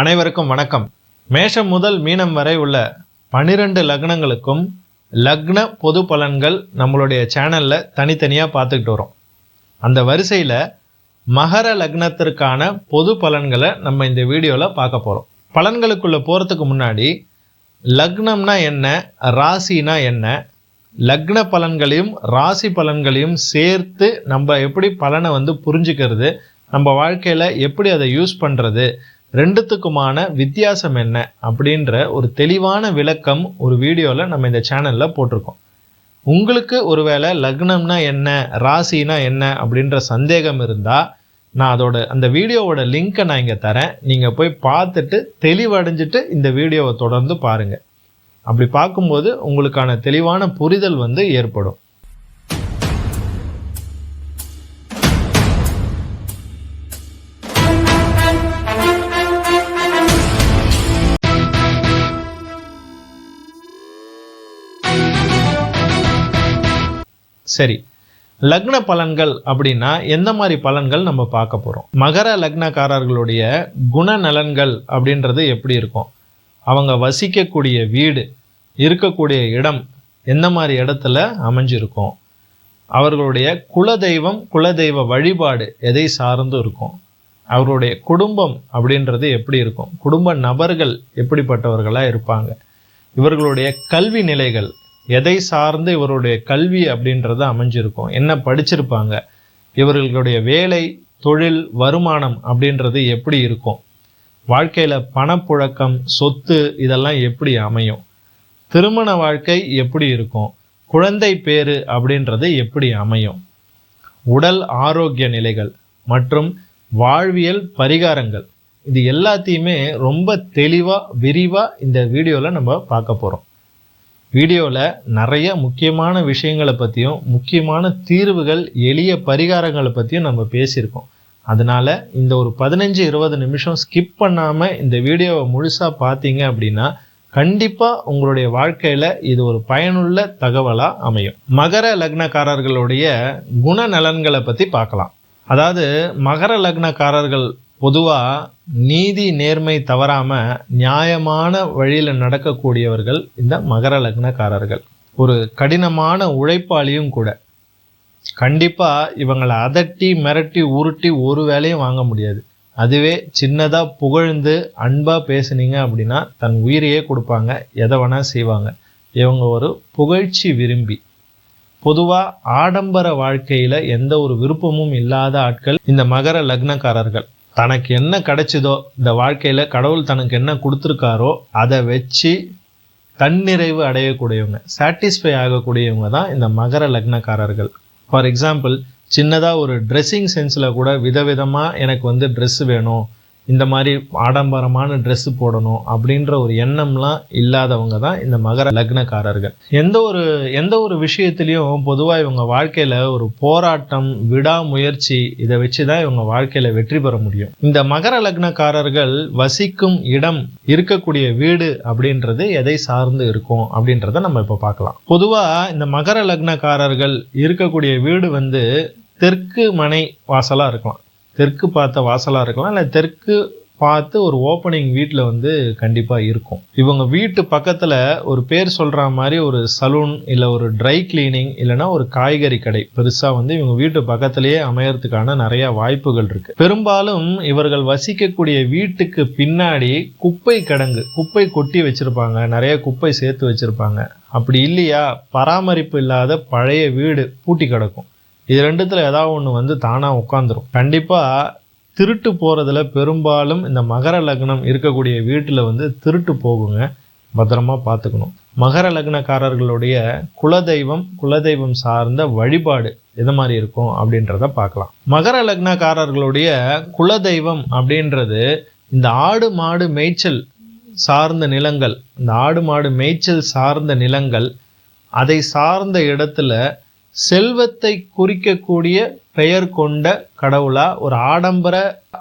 அனைவருக்கும் வணக்கம். மேஷம் முதல் மீனம் வரை உள்ள பனிரெண்டு லக்னங்களுக்கும் லக்ன பொது பலன்கள் நம்மளுடைய சேனலில் தனித்தனியாக பார்த்துக்கிட்டு வரோம். அந்த வரிசையில் மகர லக்னத்திற்கான பொது பலன்களை நம்ம இந்த வீடியோவில் பார்க்க போகிறோம் பலன்களுக்குள்ளே போகிறதுக்கு முன்னாடி லக்னம்னா என்ன ராசினா என்ன லக்ன பலன்களையும் ராசி பலன்களையும் சேர்த்து நம்ம எப்படி பலனை வந்து புரிஞ்சுக்கிறது நம்ம வாழ்க்கையில் எப்படி அதை யூஸ் பண்ணுறது ரெண்டுத்துக்குமான வித்தியாசம் என்ன அப்படின்ற ஒரு தெளிவான விளக்கம் ஒரு வீடியோவில் நம்ம இந்த சேனலில் போட்டிருக்கோம். உங்களுக்கு ஒருவேளை லக்னம்னா என்ன ராசினா என்ன அப்படின்ற சந்தேகம் இருந்தால் நான் அதோட அந்த வீடியோவோட லிங்க்கை நான் இங்கே தரேன். நீங்கள் போய் பார்த்துட்டு தெளிவடைஞ்சிட்டு இந்த வீடியோவை தொடர்ந்து பாருங்கள் அப்படி பார்க்கும்போது உங்களுக்கான தெளிவான புரிதல் வந்து ஏற்படும். சரி. லக்ன பலன்கள் அப்படின்னா எந்த மாதிரி பலன்கள் நம்ம பார்க்க போகிறோம் மகர லக்னக்காரர்களுடைய குணநலன்கள் அப்படின்றது எப்படி இருக்கும்? அவங்க வசிக்கக்கூடிய வீடு இருக்கக்கூடிய இடம் எந்த மாதிரி இடத்துல அமைஞ்சிருக்கும்? அவர்களுடைய குலதெய்வம் குலதெய்வ வழிபாடு எதை சார்ந்து இருக்கும்? அவருடைய குடும்பம் அப்படின்றது எப்படி இருக்கும்? குடும்ப நபர்கள் எப்படிப்பட்டவர்களாக இருப்பாங்க? இவர்களுடைய கல்வி நிலைகள் எதை சார்ந்து இவருடைய கல்வி அப்படின்றது அமைஞ்சிருக்கும் என்ன படிச்சிருப்பாங்க இவர்களுடைய வேலை தொழில் வருமானம் அப்படின்றது எப்படி இருக்கும் வாழ்க்கையில் பணப்புழக்கம் சொத்து இதெல்லாம் எப்படி அமையும் திருமண வாழ்க்கை எப்படி இருக்கும் குழந்தை பேரு அப்படின்றது எப்படி அமையும் உடல் ஆரோக்கிய நிலைகள் மற்றும் வாழ்வியல் பரிகாரங்கள். இது எல்லாத்தையுமே ரொம்ப தெளிவாக விரிவாக இந்த வீடியோவில் நம்ம பார்க்க போகிறோம் வீடியோவில் நிறைய முக்கியமான விஷயங்களை பற்றியும் முக்கியமான தீர்வுகள் எளிய பரிகாரங்களை பற்றியும் நம்ம பேசியிருக்கோம். அதனால் இந்த ஒரு பதினஞ்சு இருபது நிமிஷம் ஸ்கிப் பண்ணாமல் இந்த வீடியோவை முழுசாக பார்த்தீங்க அப்படின்னா கண்டிப்பாக உங்களுடைய வாழ்க்கையில் இது ஒரு பயனுள்ள தகவலாக அமையும். மகர லக்னக்காரர்களுடைய குணநலன்களை பற்றி பார்க்கலாம். அதாவது மகர லக்னக்காரர்கள் பொதுவாக நீதி நேர்மை தவறாமல் நியாயமான வழியில் நடக்கக்கூடியவர்கள் இந்த மகர லக்னக்காரர்கள். ஒரு கடினமான உழைப்பாளியும் கூட. கண்டிப்பாக இவங்களை அதட்டி மிரட்டி உருட்டி ஒரு வேலையும் வாங்க முடியாது. அதுவே சின்னதாக புகழ்ந்து அன்பாக பேசுனீங்க அப்படின்னா தன் உயிரையே கொடுப்பாங்க எதை வேணால் செய்வாங்க. இவங்க ஒரு புகழ்ச்சி விரும்பி. பொதுவாக ஆடம்பர வாழ்க்கையில் எந்த ஒரு விருப்பமும் இல்லாத ஆட்கள் இந்த மகர லக்னக்காரர்கள். தனக்கு என்ன கிடைச்சதோ இந்த வாழ்க்கையில் கடவுள் தனக்கு என்ன கொடுத்துருக்காரோ அதை வச்சு தன்னிறைவு அடையக்கூடியவங்க சாட்டிஸ்ஃபை ஆகக்கூடியவங்க தான் இந்த மகர லக்னக்காரர்கள். ஃபார் எக்ஸாம்பிள் சின்னதாக ஒரு ட்ரெஸ்ஸிங் சென்ஸில் கூட விதவிதமாக எனக்கு வந்து ட்ரெஸ்ஸு வேணும். இந்த மாதிரி ஆடம்பரமான ட்ரெஸ்ஸு போடணும் அப்படின்ற ஒரு எண்ணம்லாம் இல்லாதவங்க தான் இந்த மகர லக்னக்காரர்கள். எந்த ஒரு எந்த ஒரு விஷயத்துலையும் பொதுவாக இவங்க வாழ்க்கையில் ஒரு போராட்டம் விடாமுயற்சி இதை வச்சு தான் இவங்க வாழ்க்கையில் வெற்றி பெற முடியும். இந்த மகர லக்னக்காரர்கள் வசிக்கும் இடம் இருக்கக்கூடிய வீடு அப்படின்றது எதை சார்ந்து இருக்கும் அப்படின்றத நம்ம இப்போ பார்க்கலாம். பொதுவாக இந்த மகர லக்னக்காரர்கள் இருக்கக்கூடிய வீடு வந்து தெற்கு மனை வாசலாக இருக்கலாம். தெற்கு பார்த்த வாசலாக இருக்கலாம் இல்லை தெற்கு பார்த்து ஒரு ஓப்பனிங் வீட்டில் வந்து கண்டிப்பாக இருக்கும். இவங்க வீட்டு பக்கத்தில் ஒரு பேர் சொல்கிற மாதிரி ஒரு சலூன் இல்லை ஒரு ட்ரை கிளீனிங் இல்லைனா ஒரு காய்கறி கடை. பெருசாக வந்து இவங்க வீட்டு பக்கத்திலேயே அமையறதுக்கான நிறைய வாய்ப்புகள் இருக்குது பெரும்பாலும் இவர்கள் வசிக்கக்கூடிய வீட்டுக்கு பின்னாடி குப்பை கிடங்கு குப்பை கொட்டி வச்சுருப்பாங்க நிறைய குப்பை சேர்த்து வச்சுருப்பாங்க. அப்படி இல்லையா? பராமரிப்பு இல்லாத பழைய வீடு பூட்டி கிடக்கும். இது ரெண்டுத்தில் ஏதாவது ஒன்று வந்து தானாக உட்காந்துரும் கண்டிப்பாக திருட்டு போகிறதுல பெரும்பாலும் இந்த மகர லக்னம் இருக்கக்கூடிய வீட்டில் வந்து திருட்டு போகுங்க. பத்திரமா பார்த்துக்கணும் மகர லக்னக்காரர்களுடைய குலதெய்வம் குலதெய்வம் சார்ந்த வழிபாடு எது மாதிரி இருக்கும் அப்படின்றத பார்க்கலாம் மகர லக்னக்காரர்களுடைய குலதெய்வம் அப்படின்றது இந்த ஆடு மாடு மேய்ச்சல் சார்ந்த நிலங்கள் இந்த ஆடு மாடு மேய்ச்சல் சார்ந்த நிலங்கள் அதை சார்ந்த இடத்துல செல்வத்தை குறிக்கக்கூடிய பெயர் கொண்ட கடவுளா ஒரு ஆடம்பர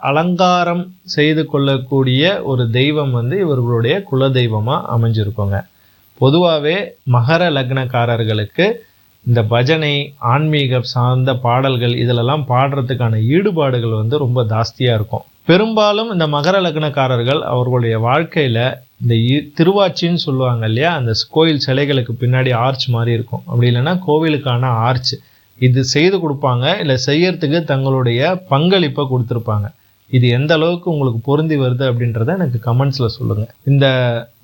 அலங்காரம் செய்து கொள்ளக்கூடிய ஒரு தெய்வம் வந்து இவர்களுடைய குலதெய்வமா அமைஞ்சிருக்குங்க. பொதுவாகவே மகர லக்னக்காரர்களுக்கு இந்த பஜனை ஆன்மீக சார்ந்த பாடல்கள் இதிலெல்லாம் பாடுறதுக்கான ஈடுபாடுகள் வந்து ரொம்ப ஜாஸ்தியாக இருக்கும். பெரும்பாலும் இந்த மகர லக்னக்காரர்கள் அவர்களுடைய வாழ்க்கையில் இந்த இ- திருவாச்சின்னு சொல்லுவாங்க இல்லையா? அந்த கோயில் சிலைகளுக்கு பின்னாடி ஆர்ச் மாதிரி இருக்கும். அப்படி இல்லைன்னா கோவிலுக்கான ஆர்ச் இது செய்து கொடுப்பாங்க இல்லை செய்யறதுக்கு தங்களுடைய பங்களிப்பை கொடுத்துருப்பாங்க. இது எந்த அளவுக்கு உங்களுக்கு பொருந்தி வருது அப்படின்றத எனக்கு கமெண்ட்ஸில் சொல்லுங்கள் இந்த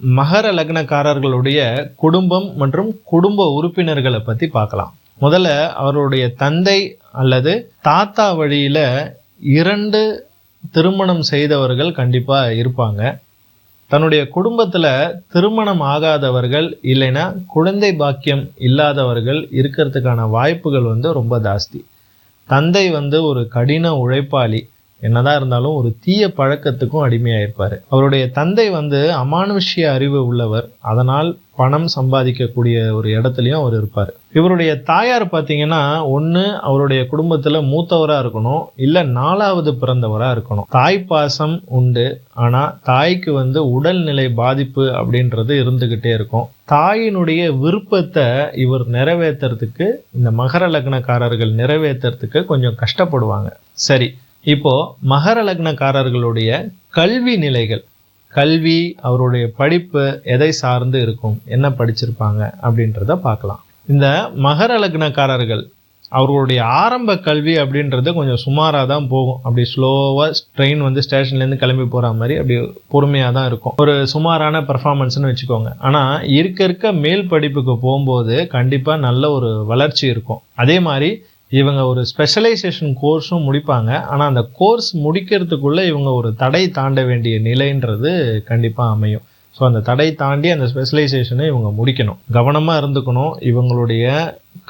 மகர லக்னக்காரர்களுடைய குடும்பம் மற்றும் குடும்ப உறுப்பினர்களை பற்றி பார்க்கலாம். முதல்ல அவருடைய தந்தை அல்லது தாத்தா வழியில் இரண்டு திருமணம் செய்தவர்கள் கண்டிப்பாக இருப்பாங்க. தன்னுடைய குடும்பத்தில் திருமணம் ஆகாதவர்கள் இல்லைன்னா குழந்தை பாக்கியம் இல்லாதவர்கள் இருக்கிறதுக்கான வாய்ப்புகள் வந்து ரொம்ப ஜாஸ்தி. தந்தை வந்து ஒரு கடின உழைப்பாளி. என்னதான் இருந்தாலும் ஒரு தீய பழக்கத்துக்கும் அடிமையாயிருப்பார். அவருடைய தந்தை வந்து அமானுஷ்ய அறிவு உள்ளவர். அதனால் பணம் சம்பாதிக்கக்கூடிய ஒரு இடத்துலையும் அவர் இருப்பார். இவருடைய தாயார் பார்த்தீங்கன்னா ஒன்று அவருடைய குடும்பத்தில் மூத்தவராக இருக்கணும். இல்லை நாலாவது பிறந்தவராக இருக்கணும். தாய் பாசம் உண்டு. ஆனால் தாய்க்கு வந்து உடல்நிலை பாதிப்பு அப்படின்றது இருந்துக்கிட்டே இருக்கும். தாயினுடைய விருப்பத்தை இவர் நிறைவேற்றுறதுக்கு இந்த மகர லக்னக்காரர்கள் நிறைவேற்றுறதுக்கு கொஞ்சம் கஷ்டப்படுவாங்க. சரி இப்போ மகர லக்னக்காரர்களுடைய கல்வி நிலைகள் கல்வி அவருடைய படிப்பு எதை சார்ந்து இருக்கும் என்ன படிச்சிருப்பாங்க அப்படின்றத பார்க்கலாம். இந்த மகர லக்னக்காரர்கள் அவர்களுடைய ஆரம்ப கல்வி அப்படின்றது கொஞ்சம் சுமாராக தான் போகும். அப்படி ஸ்லோவாக ட்ரெயின் வந்து ஸ்டேஷன்லேருந்து கிளம்பி போகிற மாதிரி அப்படி பொறுமையாக தான் இருக்கும். ஒரு சுமாரான பர்ஃபார்மன்ஸ்னு வச்சுக்கோங்க. ஆனால் இருக்க இருக்க மேல் படிப்புக்கு போகும்போது கண்டிப்பாக நல்ல ஒரு வளர்ச்சி இருக்கும். அதே மாதிரி இவங்க ஒரு ஸ்பெஷலைசேஷன் கோர்ஸும் முடிப்பாங்க. ஆனால் அந்த கோர்ஸ் முடிக்கிறதுக்குள்ளே இவங்க ஒரு தடை தாண்ட வேண்டிய நிலைன்றது கண்டிப்பாக அமையும். ஸோ அந்த தடை தாண்டி அந்த ஸ்பெஷலைசேஷனை இவங்க முடிக்கணும். கவனமாக இருந்துக்கணும். இவங்களுடைய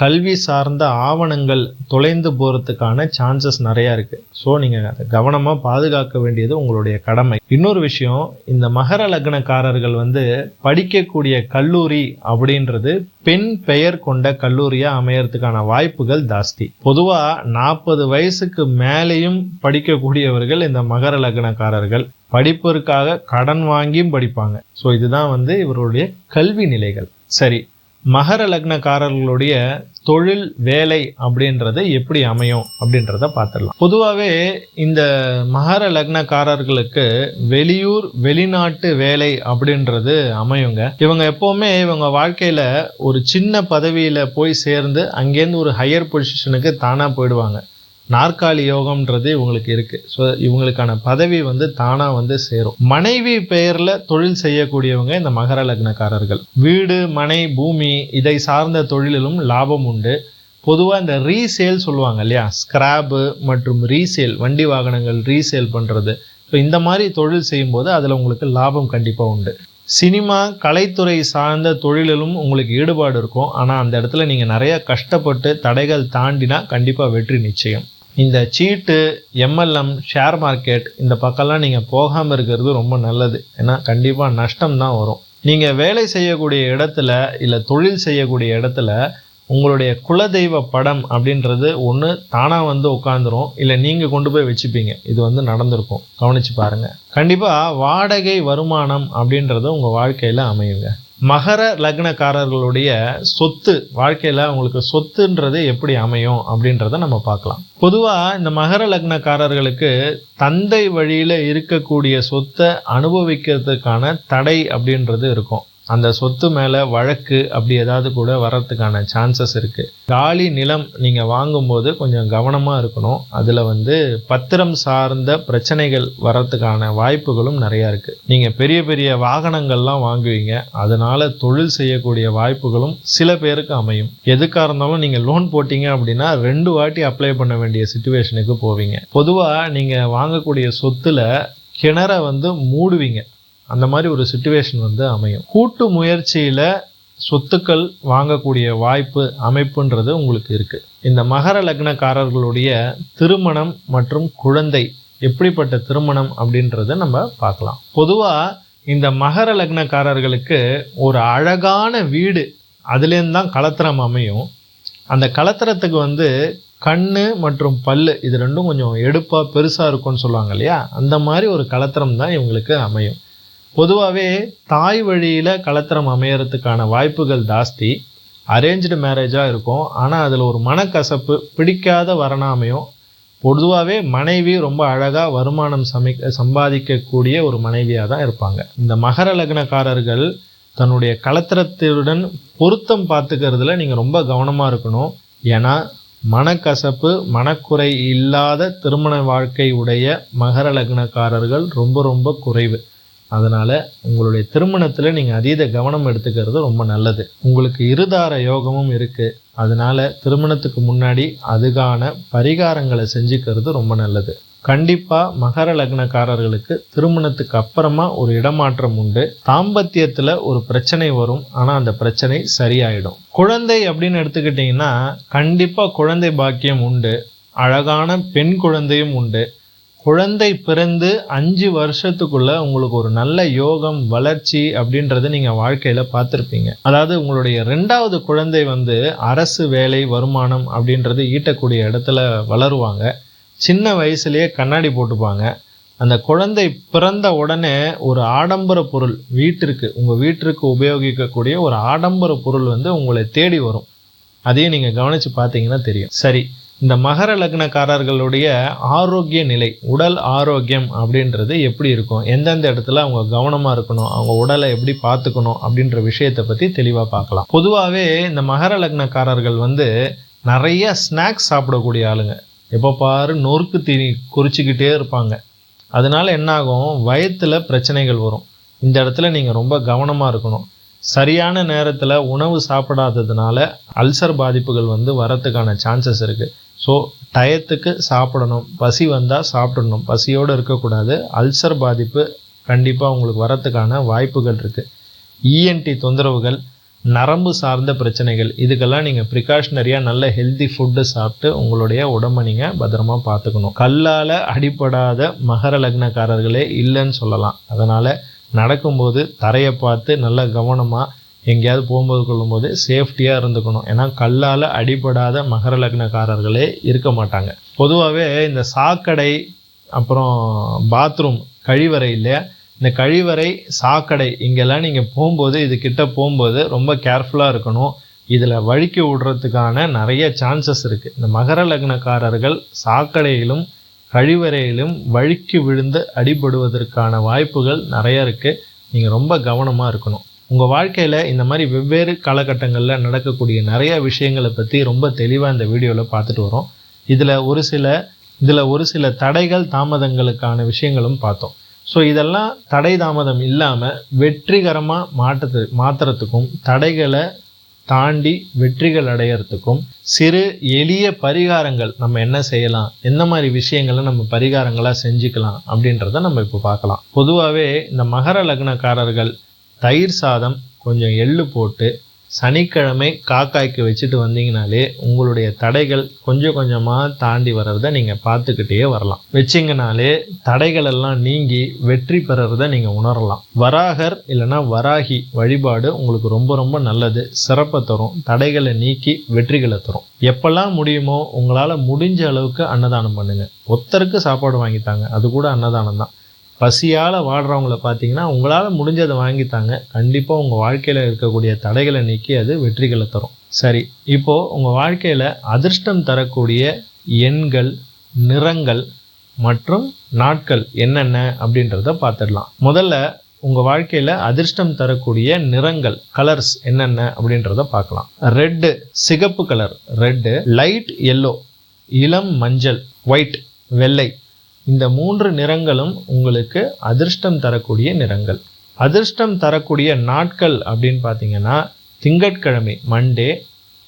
கல்வி சார்ந்த ஆவணங்கள் தொலைந்து போகிறதுக்கான சான்சஸ் நிறையா இருக்குது ஸோ நீங்கள் அதை கவனமாக பாதுகாக்க வேண்டியது உங்களுடைய கடமை. இன்னொரு விஷயம் இந்த மகர லக்னக்காரர்கள் வந்து படிக்கக்கூடிய கல்லூரி அப்படின்றது பெண் பெயர் கொண்ட கல்லூரியாக அமையறதுக்கான வாய்ப்புகள் ஜாஸ்தி. பொதுவாக நாற்பது வயசுக்கு மேலேயும் படிக்கக்கூடியவர்கள் இந்த மகர லக்னக்காரர்கள். படிப்பிற்காக கடன் வாங்கியும் படிப்பாங்க. ஸோ இதுதான் வந்து இவருடைய கல்வி நிலைகள். சரி மகர லக்னக்காரர்களுடைய தொழில் வேலை அப்படின்றது எப்படி அமையும் அப்படின்றத பார்த்துடலாம். பொதுவாகவே இந்த மகர லக்னக்காரர்களுக்கு வெளியூர் வெளிநாட்டு வேலை அப்படின்றது அமையுங்க. இவங்க எப்போவுமே இவங்க வாழ்க்கையில் ஒரு சின்ன பதவியில் போய் சேர்ந்து அங்கேருந்து ஒரு ஹையர் பொசிஷனுக்கு தானாக போயிடுவாங்க. நாற்காலி யோகம்ன்றது இவங்களுக்கு இருக்கு. ஸோ இவங்களுக்கான பதவி வந்து தானா வந்து சேரும். மனைவி பெயர்ல தொழில் செய்யக்கூடியவங்க இந்த மகர லக்னக்காரர்கள். வீடு மனை பூமி இதை சார்ந்த தொழிலிலும் லாபம் உண்டு. பொதுவாக இந்த ரீசேல் சொல்லுவாங்க இல்லையா? ஸ்கிராப்பு மற்றும் ரீசேல் வண்டி வாகனங்கள் ரீசேல் பண்ணுறது ஸோ இந்த மாதிரி தொழில் செய்யும்போது அதில் உங்களுக்கு லாபம் கண்டிப்பாக உண்டு. சினிமா கலைத்துறை சார்ந்த தொழிலிலும் உங்களுக்கு ஈடுபாடு இருக்கும். ஆனால் அந்த இடத்துல நீங்கள் நிறைய கஷ்டப்பட்டு தடைகள் தாண்டினா கண்டிப்பாக வெற்றி நிச்சயம். இந்த சீட்டு எம்எல்எம் ஷேர் மார்க்கெட் இந்த பக்கம்லாம் நீங்கள் போகாமல் இருக்கிறது ரொம்ப நல்லது. ஏன்னா கண்டிப்பாக நஷ்டம் தான் வரும். நீங்கள் வேலை செய்யக்கூடிய இடத்துல இல்லை தொழில் செய்யக்கூடிய இடத்துல உங்களுடைய குலதெய்வ படம் அப்படின்றது ஒன்று தானாக வந்து உட்காந்துரும் இல்லை நீங்கள் கொண்டு போய் வச்சுப்பீங்க. இது வந்து நடந்திருக்கும். கவனிச்சு பாருங்கள் கண்டிப்பாக வாடகை வருமானம் அப்படின்றது உங்கள் வாழ்க்கையில் அமையுங்க. மகர லக்னக்காரர்களுடைய சொத்து வாழ்க்கையில் அவங்களுக்கு சொத்துன்றது எப்படி அமையும் அப்படின்றத நம்ம பார்க்கலாம். பொதுவாக இந்த மகர லக்னக்காரர்களுக்கு தந்தை வழியில் இருக்கக்கூடிய சொத்தை அனுபவிக்கிறதுக்கான தடை அப்படின்றது இருக்கும். அந்த சொத்து மேலே வழக்கு அப்படி ஏதாவது கூட வர்றதுக்கான சான்சஸ் இருக்குது காலி நிலம் நீங்கள் வாங்கும்போது கொஞ்சம் கவனமாக இருக்கணும். அதில் வந்து பத்திரம் சார்ந்த பிரச்சனைகள் வர்றதுக்கான வாய்ப்புகளும் நிறையா இருக்குது நீங்கள் பெரிய பெரிய வாகனங்கள்லாம் வாங்குவீங்க. அதனால் தொழில் செய்யக்கூடிய வாய்ப்புகளும் சில பேருக்கு அமையும். எதுக்காக இருந்தாலும் நீங்கள் லோன் போட்டீங்க அப்படின்னா ரெண்டு வாட்டி அப்ளை பண்ண வேண்டிய சுச்சுவேஷனுக்கு போவீங்க. பொதுவாக நீங்கள் வாங்கக்கூடிய சொத்தில் கிணற வந்து மூடுவீங்க. அந்த மாதிரி ஒரு சுச்சுவேஷன் வந்து அமையும். கூட்டு முயற்சியில் சொத்துக்கள் வாங்கக்கூடிய வாய்ப்பு அமைப்புன்றது உங்களுக்கு இருக்குது இந்த மகர லக்னக்காரர்களுடைய திருமணம் மற்றும் குழந்தை எப்படிப்பட்ட திருமணம் அப்படின்றத நம்ம பார்க்கலாம். பொதுவாக இந்த மகர லக்னக்காரர்களுக்கு ஒரு அழகான வீடு அதுலேருந்து தான் கலத்திரம் அமையும். அந்த கலத்திரத்துக்கு வந்து கண் மற்றும் பல்லு இது ரெண்டும் கொஞ்சம் எடுப்பாக பெருசாக இருக்கும்னு சொல்லுவாங்க இல்லையா? அந்த மாதிரி ஒரு கலத்திரம் தான் இவங்களுக்கு அமையும். பொதுவாகவே தாய் வழியில் கலத்திரம் அமையறதுக்கான வாய்ப்புகள் ஜாஸ்தி. அரேഞ്ച്டு மேரேஜாக இருக்கும். ஆனால் அதில் ஒரு மனக்கசப்பு பிடிக்காத வரணாமையும் பொதுவாகவே மனைவி ரொம்ப அழகாக வருமானம் சமை சம்பாதிக்கக்கூடிய ஒரு மனைவியாக தான் இருப்பாங்க. இந்த மகர லக்னக்காரர்கள் தன்னுடைய கலத்திரத்துடன் பொருத்தம் பார்த்துக்கிறதுல நீங்கள் ரொம்ப கவனமாக இருக்கணும். ஏன்னா மனக்கசப்பு மனக்குறை இல்லாத திருமண வாழ்க்கை உடைய மகர லக்னக்காரர்கள் ரொம்ப ரொம்ப குறைவு. அதனால் உங்களுடைய திருமணத்தில் நீங்கள் அதீத கவனம் எடுத்துக்கிறது ரொம்ப நல்லது. உங்களுக்கு இருதார யோகமும் இருக்குது அதனால் திருமணத்துக்கு முன்னாடி அதுக்கான பரிகாரங்களை செஞ்சுக்கிறது ரொம்ப நல்லது. கண்டிப்பாக மகர லக்னக்காரர்களுக்கு திருமணத்துக்கு அப்புறமா ஒரு இடமாற்றம் உண்டு. தாம்பத்தியத்தில் ஒரு பிரச்சனை வரும். ஆனால் அந்த பிரச்சனை சரியாயிடும். குழந்தை அப்படின்னு எடுத்துக்கிட்டிங்கன்னா கண்டிப்பாக குழந்தை பாக்கியம் உண்டு. அழகான பெண் குழந்தையும் உண்டு. குழந்தை பிறந்து அஞ்சு வருஷத்துக்குள்ள உங்களுக்கு ஒரு நல்ல யோகம் வளர்ச்சி அப்படின்றத நீங்கள் வாழ்க்கையில் பார்த்துருப்பீங்க. அதாவது உங்களுடைய ரெண்டாவது குழந்தை வந்து அரசு வேலை வருமானம் அப்படின்றது ஈட்டக்கூடிய இடத்துல வளருவாங்க. சின்ன வயசுலேயே கண்ணாடி போட்டுப்பாங்க. அந்த குழந்தை பிறந்த உடனே ஒரு ஆடம்பர பொருள் வீட்டிற்கு உங்கள் வீட்டிற்கு உபயோகிக்கக்கூடிய ஒரு ஆடம்பர பொருள் வந்து உங்களை தேடி வரும். அதையும் நீங்கள் கவனித்து பார்த்தீங்கன்னா தெரியும். சரி இந்த மகர லக்னக்காரர்களுடைய ஆரோக்கிய நிலை உடல் ஆரோக்கியம் அப்படின்றது எப்படி இருக்கும்? எந்தெந்த இடத்துல அவங்க கவனமாக இருக்கணும்? அவங்க உடலை எப்படி பார்த்துக்கணும்? அப்படின்ற விஷயத்தை பற்றி தெளிவாக பார்க்கலாம். பொதுவாகவே இந்த மகர லக்னக்காரர்கள் வந்து நிறைய ஸ்நாக்ஸ் சாப்பிடக்கூடிய ஆளுங்க. எப்போ பாரு நொறுக்கு தீனி குறிச்சிக்கிட்டே இருப்பாங்க. அதனால என்னாகும்? வயத்தில் பிரச்சனைகள் வரும். இந்த இடத்துல நீங்கள் ரொம்ப கவனமாக இருக்கணும். சரியான நேரத்தில் உணவு சாப்பிடாததுனால அல்சர் பாதிப்புகள் வந்து வரத்துக்கான சான்சஸ் இருக்குது ஸோ டயத்துக்கு சாப்பிடணும். பசி வந்தால் சாப்பிடணும். பசியோடு இருக்கக்கூடாது. அல்சர் பாதிப்பு கண்டிப்பாக உங்களுக்கு வரத்துக்கான வாய்ப்புகள் இருக்குது இஎன்டி தொந்தரவுகள் நரம்பு சார்ந்த பிரச்சனைகள் இதுக்கெல்லாம் நீங்கள் ப்ரிகாஷ்னரியாக நல்ல ஹெல்தி ஃபுட்டு சாப்பிட்டு உங்களுடைய உடம்பை நீங்கள் பத்திரமா பார்த்துக்கணும். கல்லால் அடிப்படாத மகர லக்னக்காரர்களே இல்லைன்னு சொல்லலாம். அதனால் நடக்கும்போது தரையை பார்த்து நல்லா கவனமாக எங்கேயாவது போகும்போது கொள்ளும்போது சேஃப்டியாக இருந்துக்கணும். ஏன்னா கல்லால் அடிபடாத மகர லக்னக்காரர்களே இருக்க மாட்டாங்க. பொதுவாகவே இந்த சாக்கடை அப்புறம் பாத்ரூம் கழிவறை இல்லையா? இந்த கழிவறை சாக்கடை இங்கெல்லாம் நீங்கள் போகும்போது இது கிட்ட போகும்போது ரொம்ப கேர்ஃபுல்லாக இருக்கணும். இதில் வழுக்கி விடுறதுக்கான நிறைய சான்சஸ் இருக்குது இந்த மகர லக்னக்காரர்கள் சாக்கடையிலும் கழிவறையிலும் வழுக்கி விழுந்து அடிபடுவதற்கான வாய்ப்புகள் நிறைய இருக்குது நீங்கள் ரொம்ப கவனமாக இருக்கணும். உங்கள் வாழ்க்கையில் இந்த மாதிரி வெவ்வேறு காலகட்டங்களில் நடக்கக்கூடிய நிறைய விஷயங்களை பற்றி ரொம்ப தெளிவாக இந்த வீடியோவில் பார்த்துட்டு வரோம். இதில் ஒரு சில இதில் ஒரு சில தடைகள் தாமதங்களுக்கான விஷயங்களும் பார்த்தோம். ஸோ இதெல்லாம் தடை தாமதம் இல்லாமல் வெற்றிகரமாக மாற்றத்து மாற்றுறதுக்கும் தடைகளை தாண்டி வெற்றிகள் அடையிறதுக்கும் சிறு எளிய பரிகாரங்கள் நம்ம என்ன செய்யலாம் எந்த மாதிரி விஷயங்களை நம்ம பரிகாரங்களாக செஞ்சுக்கலாம் அப்படின்றத நம்ம இப்போ பார்க்கலாம். பொதுவாகவே இந்த மகர லக்னக்காரர்கள் தயிர் சாதம் கொஞ்சம் எள்ளு போட்டு சனிக்கிழமை காக்காய்க்கு வச்சுட்டு வந்தீங்கனாலே உங்களுடைய தடைகள் கொஞ்சம் கொஞ்சமாக தாண்டி வர்றத நீங்கள் பார்த்துக்கிட்டே வரலாம். வச்சிங்கனாலே தடைகள் எல்லாம் நீங்கி வெற்றி பெறறத நீங்கள் உணரலாம். வராகர் இல்லைன்னா வராகி வழிபாடு உங்களுக்கு ரொம்ப ரொம்ப நல்லது. சிறப்பை தரும். தடைகளை நீக்கி வெற்றிகளை தரும். எப்பெல்லாம் முடியுமோ உங்களால் முடிஞ்ச அளவுக்கு அன்னதானம் பண்ணுங்கள் ஒத்தருக்கு சாப்பாடு வாங்கித்தாங்க. அது கூட அன்னதானம் தான். பசியால் வாடுறவங்கள பார்த்தீங்கன்னா உங்களால் முடிஞ்சதை வாங்கித்தாங்க. கண்டிப்பாக உங்கள் வாழ்க்கையில் இருக்கக்கூடிய தடைகளை நீக்கி அது வெற்றிகளை தரும். சரி இப்போது உங்கள் வாழ்க்கையில் அதிர்ஷ்டம் தரக்கூடிய எண்கள் நிறங்கள் மற்றும் நாட்கள் என்னென்ன அப்படின்றத பார்த்துடலாம் முதல்ல உங்கள் வாழ்க்கையில் அதிர்ஷ்டம் தரக்கூடிய நிறங்கள் கலர்ஸ் என்னென்ன அப்படின்றத பார்க்கலாம் ரெட்டு சிகப்பு கலர் ரெட்டு லைட் எல்லோ இளம் மஞ்சள் ஒயிட் வெள்ளை. இந்த மூன்று நிறங்களும் உங்களுக்கு அதிர்ஷ்டம் தரக்கூடிய நிறங்கள். அதிர்ஷ்டம் தரக்கூடிய நாட்கள் அப்படின்னு பார்த்தீங்கன்னா திங்கட்கிழமை மண்டே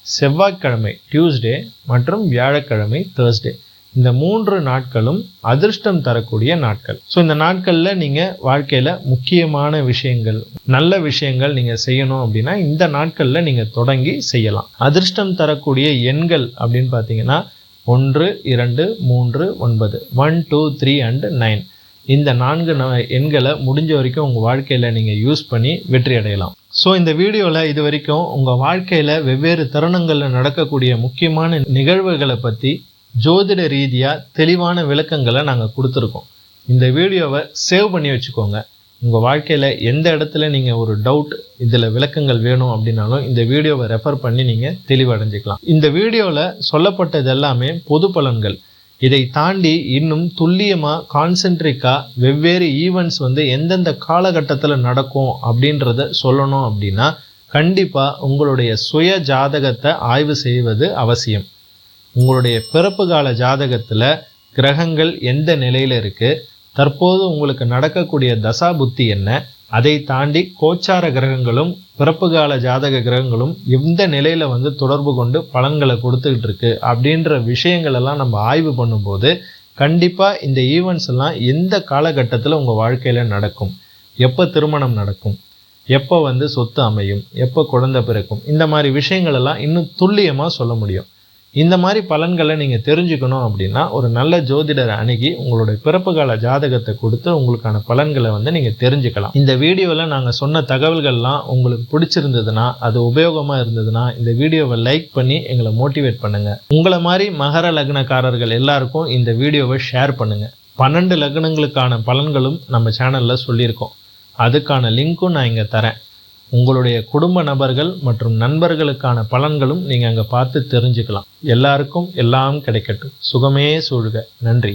செவ்வாய்க்கிழமை டியூஸ்டே மற்றும் வியாழக்கிழமை தேர்ஸ்டே இந்த மூன்று நாட்களும் அதிர்ஷ்டம் தரக்கூடிய நாட்கள். ஸோ இந்த நாட்களில் நீங்கள் வாழ்க்கையில் முக்கியமான விஷயங்கள் நல்ல விஷயங்கள் நீங்கள் செய்யணும் அப்படின்னா இந்த நாட்களில் நீங்கள் தொடங்கி செய்யலாம். அதிர்ஷ்டம் தரக்கூடிய எண்கள் அப்படின்னு பார்த்தீங்கன்னா ஒன்று இரண்டு மூன்று ஒன்பது. One two three and nine இந்த நான்கு ந எண்களை முடிஞ்ச வரைக்கும் உங்கள் வாழ்க்கையில் நீங்கள் யூஸ் பண்ணி வெற்றி அடையலாம். ஸோ இந்த வீடியோவில் இது வரைக்கும் உங்கள் வாழ்க்கையில் வெவ்வேறு தருணங்களில் நடக்கக்கூடிய முக்கியமான நிகழ்வுகளை பற்றி ஜோதிட ரீதியாக தெளிவான விளக்கங்களை நாங்கள் கொடுத்துருக்கோம். இந்த வீடியோவை சேவ் பண்ணி வச்சுக்கோங்க. உங்கள் வாழ்க்கையில் எந்த இடத்துல நீங்கள் ஒரு டவுட் இதில் விளக்கங்கள் வேணும் அப்படின்னாலும் இந்த வீடியோவை ரெஃபர் பண்ணி நீங்கள் தெளிவடைஞ்சிக்கலாம். இந்த வீடியோவில் சொல்லப்பட்டது எல்லாமே பொது பலன்கள். இதை தாண்டி இன்னும் துல்லியமாக கான்சென்ட்ரிக்காக வெவ்வேறு ஈவெண்ட்ஸ் வந்து எந்தெந்த காலகட்டத்தில் நடக்கும் அப்படின்றத சொல்லணும் அப்படின்னா கண்டிப்பாக உங்களுடைய சுய ஜாதகத்தை ஆய்வு செய்வது அவசியம். உங்களுடைய பிறப்பு கால ஜாதகத்தில் கிரகங்கள் எந்த நிலையில் இருக்குது தற்போது உங்களுக்கு நடக்கக்கூடிய தசா புத்தி என்ன? அதை தாண்டி கோச்சார கிரகங்களும் பிறப்பு கால ஜாதக கிரகங்களும் எந்த நிலையில் வந்து தொடர்பு கொண்டு பலன்களை கொடுத்துக்கிட்டு இருக்கு அப்படின்ற விஷயங்களெல்லாம் நம்ம ஆய்வு பண்ணும்போது கண்டிப்பாக இந்த ஈவெண்ட்ஸ் எல்லாம் எந்த காலகட்டத்தில் உங்கள் வாழ்க்கையில் நடக்கும்? எப்போ திருமணம் நடக்கும்? எப்போ வந்து சொத்து அமையும்? எப்போ குழந்தை பிறக்கும்? இந்த மாதிரி விஷயங்களெல்லாம் இன்னும் துல்லியமாக சொல்ல முடியும். இந்த மாதிரி பலன்களை நீங்கள் தெரிஞ்சுக்கணும் அப்படின்னா ஒரு நல்ல ஜோதிடரை அணுகி உங்களுடைய பிறப்பு கால ஜாதகத்தை கொடுத்து உங்களுக்கான பலன்களை வந்து நீங்கள் தெரிஞ்சுக்கலாம். இந்த வீடியோவில் நாங்கள் சொன்ன தகவல்கள்லாம் உங்களுக்கு பிடிச்சிருந்ததுன்னா அது உபயோகமாக இருந்ததுன்னா இந்த வீடியோவை லைக் பண்ணி எங்களை மோட்டிவேட் பண்ணுங்கள் உங்களை மாதிரி மகர லக்னக்காரர்கள் எல்லாருக்கும் இந்த வீடியோவை ஷேர் பண்ணுங்கள் பன்னெண்டு லக்னங்களுக்கான பலன்களும் நம்ம சேனலில் சொல்லியிருக்கோம். அதுக்கான லிங்க்கும் நான் இங்கே தரேன். உங்களுடைய குடும்ப நபர்கள் மற்றும் நண்பர்களுக்கான பலன்களும் நீங்கள் அங்கே பார்த்து தெரிஞ்சுக்கலாம். எல்லாருக்கும் எல்லாம் கிடைக்கட்டும். சுகமே சூழ்க. நன்றி.